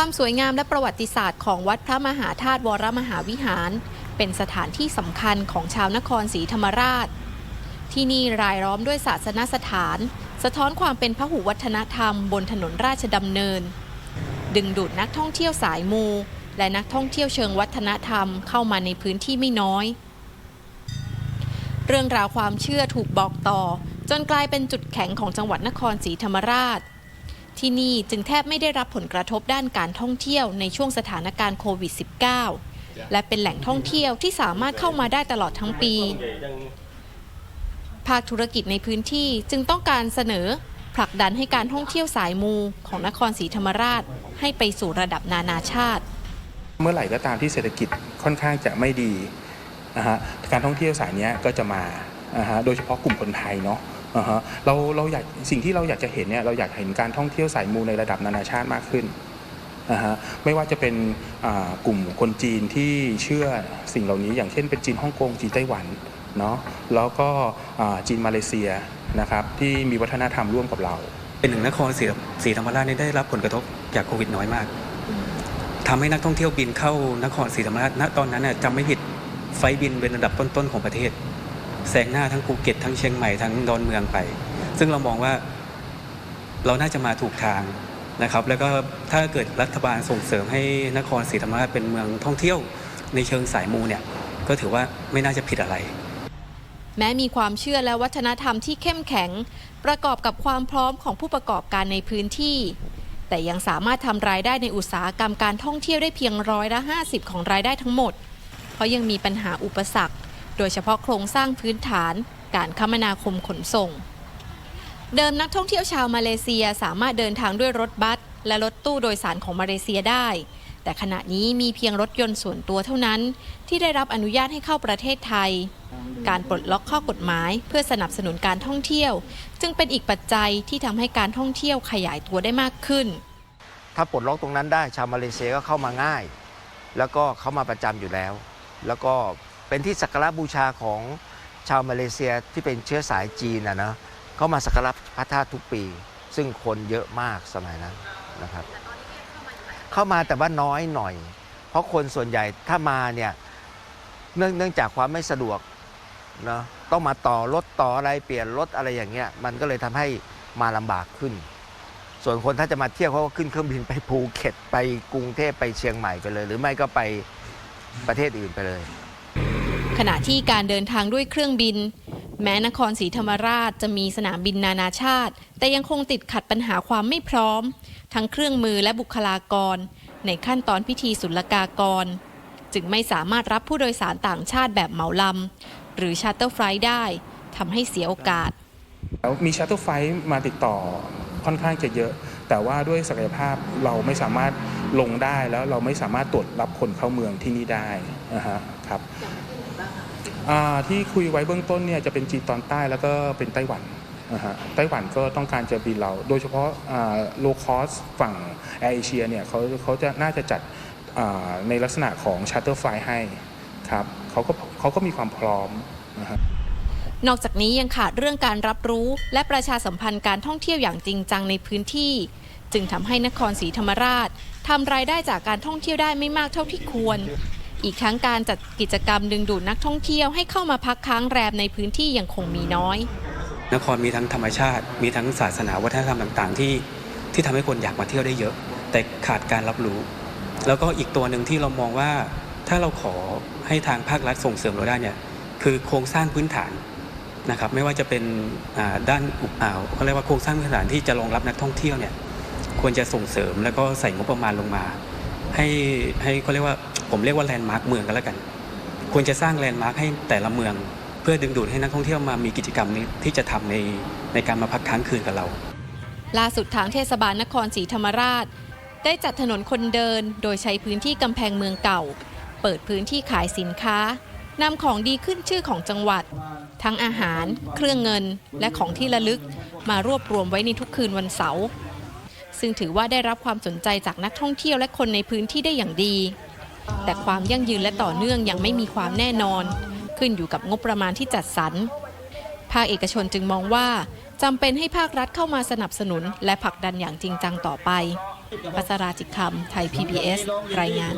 ความสวยงามและประวัติศาสตร์ของวัดพระมหาธาตุวรมหาวิหาร เป็นสถานที่สำคัญของชาวนครศรีธรรมราช ที่นี่รายล้อมด้วยศาสนสถาน สะท้อนความเป็นพหุวัฒนธรรมบนถนนราชดำเนิน ดึงดูดนักท่องเที่ยวสายมู และนักท่องเที่ยวเชิงวัฒนธรรมเข้ามาในพื้นที่ไม่น้อย เรื่องราวความเชื่อถูกบอกต่อ จนกลายเป็นจุดแข็งของจังหวัดนครศรีธรรมราช ที่นี่จึงแทบไม่ได้รับผลกระทบด้านการท่องเที่ยวในช่วงสถานการณ์โควิด -19 และเป็นแหล่งท่องเที่ยวที่สามารถเข้ามาได้ตลอดทั้งปี ภาคธุรกิจในพื้นที่จึงต้องการเสนอผลักดันให้การท่องเที่ยวสายมูของนครศรีธรรมราช ให้ไปสู่ระดับนานาชาติ เมื่อไหร่ก็ตามที่เศรษฐกิจค่อนข้างจะไม่ดีนะฮะการท่องเที่ยวสายเนี้ยก็จะมานะฮะโดยเฉพาะกลุ่มคนไทยเนาะ อ่าฮะเราเราอยากสิ่งที่เราอยากจะเห็นเนี่ยเราอยากเห็นการท่องเที่ยวสายมูในระดับนานาชาติมากขึ้นนะฮะไม่ว่าจะเป็นกลุ่มคนจีนที่เชื่อสิ่งเหล่านี้ อย่างเช่นเป็นจีนฮ่องกงจีนไต้หวันเนาะแล้วก็จีนมาเลเซียนะครับที่มีวัฒนธรรมร่วมกับเรา เป็นหนึ่งนครศรีศรีธรรมราชนี่ได้รับผลกระทบจากโควิดน้อยมากทำให้นักท่องเที่ยวบินเข้านครศรีธรรมราชณตอนนั้นน่ะจำไม่ผิดไฟบินเป็นระดับต้นๆของประเทศ แซงหน้าทั้งภูเก็ตทั้งเชียงใหม่ทั้งดอนเมืองไป ซึ่งเรามองว่าเราน่าจะมาถูกทางนะครับ แล้วก็ถ้าเกิดรัฐบาลส่งเสริมให้นครศรีธรรมราชเป็นเมืองท่องเที่ยวในเชิงสายมูเนี่ยก็ถือว่าไม่น่าจะผิดอะไร แม้มีความเชื่อและวัฒนธรรมที่เข้มแข็ง ประกอบกับความพร้อมของผู้ประกอบการในพื้นที่ แต่ยังสามารถทำรายได้ในอุตสาหกรรมการท่องเที่ยวได้เพียงร้อยละ 50 ของรายได้ทั้งหมด เพราะยังมีปัญหาอุปสรรค โดยเฉพาะโครงสร้างพื้นฐาน การคมนาคมขนส่ง เดิมนักท่องเที่ยวชาวมาเลเซียสามารถเดินทางด้วยรถบัสและรถตู้โดยสารของมาเลเซียได้ แต่ขณะนี้มีเพียงรถยนต์ส่วนตัวเท่านั้น ที่ได้รับอนุญาตให้เข้าประเทศไทย การปลดล็อกข้อกฎหมายเพื่อสนับสนุนการท่องเที่ยว จึงเป็นอีกปัจจัยที่ทำให้การท่องเที่ยวขยายตัวได้มากขึ้น ถ้าปลดล็อกตรงนั้นได้ชาวมาเลเซียก็เข้ามาง่าย แล้วก็เข้ามาประจำอยู่แล้ว แล้วก็ เป็นที่สักการะบูชาของชาวมาเลเซียที่เป็นเชื้อสายจีนนะเนาะเขามาสักการะพระธาตุทุกปี ซึ่งคนเยอะมากสมัยนั้นนะครับ เข้ามาแต่ว่าน้อยหน่อย เพราะคนส่วนใหญ่ถ้ามาเนี่ยเนื่องเนื่องจากความไม่สะดวกเนาะต้องมาต่อรถต่ออะไรเปลี่ยนรถอะไรอย่างเงี้ยมันก็เลยทำให้มาลำบากขึ้น ส่วนคนถ้าจะมาเที่ยวเขาก็ขึ้นเครื่องบินไปภูเก็ตไปกรุงเทพไปเชียงใหม่ไปเลย หรือไม่ก็ไปประเทศอื่นไปเลย ขณะที่การเดินทางด้วยเครื่องบิน แม้นครศรีธรรมราชจะมีสนามบินนานาชาติ แต่ยังคงติดขัดปัญหาความไม่พร้อม ทั้งเครื่องมือและบุคลากร ในขั้นตอนพิธีศุลกากร จึงไม่สามารถรับผู้โดยสารต่างชาติแบบเหมาลำหรือชาร์เตอร์ไฟล์ได้ทำให้เสียโอกาส แล้วมีชัตเตอร์ไฟท์มาติดต่อค่อนข้างจะเยอะ แต่ว่าด้วยศักยภาพเราไม่สามารถลงได้แล้วเราไม่สามารถตรวจรับคนเข้าเมืองที่นี่ได้นะฮะครับ อ่าที่คุยไว้เบื้องต้นเนี่ยจะเป็นจีนตอนใต้แล้วก็เป็นไต้หวันนะฮะไต้หวันก็ต้องการจะบินเรา โดยเฉพาะโลคอสฝั่งแอร์เอเชียเนี่ยเขาเขาจะน่าจะจัดอ่าในลักษณะของชัตเตอร์ไฟให้ครับเขาก็เขาก็มีความพร้อมนะฮะนอกจากนี้ยังขาดเรื่องการรับรู้ และประชาสัมพันธ์การท่องเที่ยวอย่างจริงจังในพื้นที่ จึงทำให้นครศรีธรรมราชทำรายได้จากการท่องเที่ยวได้ไม่มากเท่าที่ควร อีกทั้งการจัดกิจกรรมดึงดูดนักท่องเที่ยวให้เข้ามาพักค้างแรมในพื้นที่ยังคงมีน้อย นครมีทั้งธรรมชาติ มีทั้งศาสนาวัฒนธรรมต่างๆ ที่ที่ทำให้คนอยากมาเที่ยวได้เยอะ แต่ขาดการรับรู้ แล้วก็อีกตัวหนึ่งที่เรามองว่าถ้าเราขอให้ทางภาครัฐส่งเสริมเราได้เนี่ยคือโครงสร้างพื้นฐานนะครับไม่ว่าจะเป็นด้านอุปอ่าวเขาเรียกว่าโครงสร้างพื้นฐานที่จะรองรับนักท่องเที่ยวเนี่ยควรจะส่งเสริมแล้วก็ใส่งบประมาณลงมา ให้ให้เขาเรียกว่า ผมเรียกว่าแลนด์มาร์คเมืองกันแล้วกัน ควรจะสร้างแลนด์มาร์คให้แต่ละเมือง เพื่อดึงดูดให้นักท่องเที่ยวมามีกิจกรรมนี้ที่จะทำในในการมาพักค้างคืนกับเรา ล่าสุดทางเทศบาลนครศรีธรรมราช ได้จัดถนนคนเดิน โดยใช้พื้นที่กำแพงเมืองเก่า เปิดพื้นที่ขายสินค้านำของดีขึ้นชื่อของจังหวัด ทั้งอาหาร เครื่องเงิน และของที่ระลึก มารวบรวมไว้ในทุกคืนวันเสาร์ซึ่งถือว่าได้รับความสนใจจากนักท่องเที่ยวและคนในพื้นที่ได้อย่างดี แต่ความยั่งยืนและต่อเนื่องยังไม่มีความแน่นอน ขึ้นอยู่กับงบประมาณที่จัดสรร ภาคเอกชนจึงมองว่าจำเป็นให้ภาครัฐเข้ามาสนับสนุน และผลักดันอย่างจริงจังต่อไปพัสราจิคคำไทย PBS รายงาน